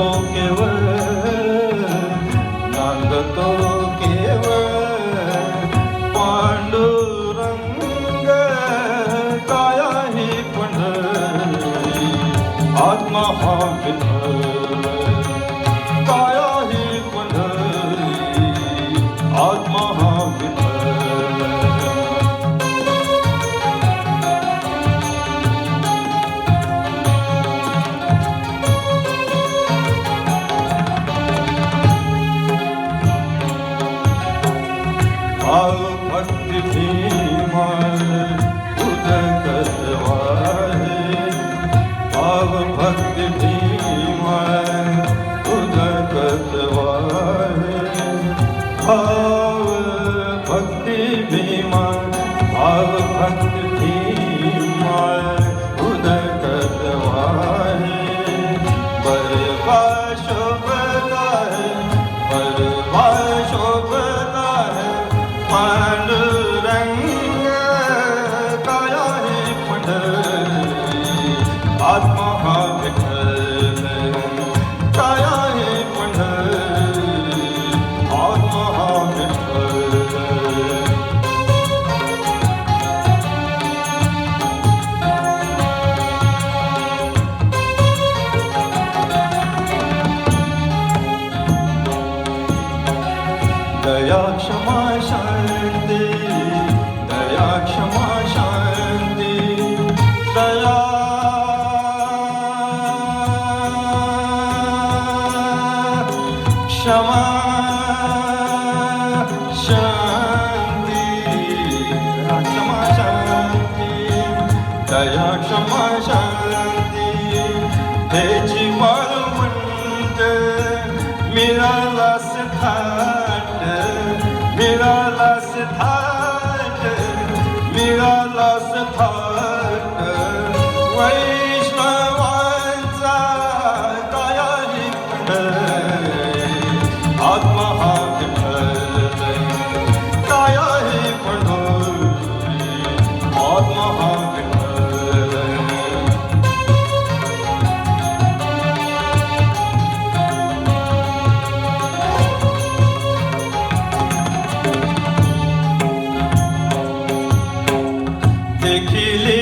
तो केवळ नांदतो केवळ पांडुरंग काया ही पंढरी आत्मा हा विठ्ठल. काया ही आत्मा तत्वाहे भाव भक्ती भीमा भाव भक्ती भीमा उदय तत्वाहे पर शोभता है पर शोभता है पांडुरंग दया क्षमा शांती दया। क्षमा शांती दया क्षमा शांती क्षमा शांती दया क्षमा शांती त्याची था मिळालास थाट मिळालास थाट. वै দেখিলে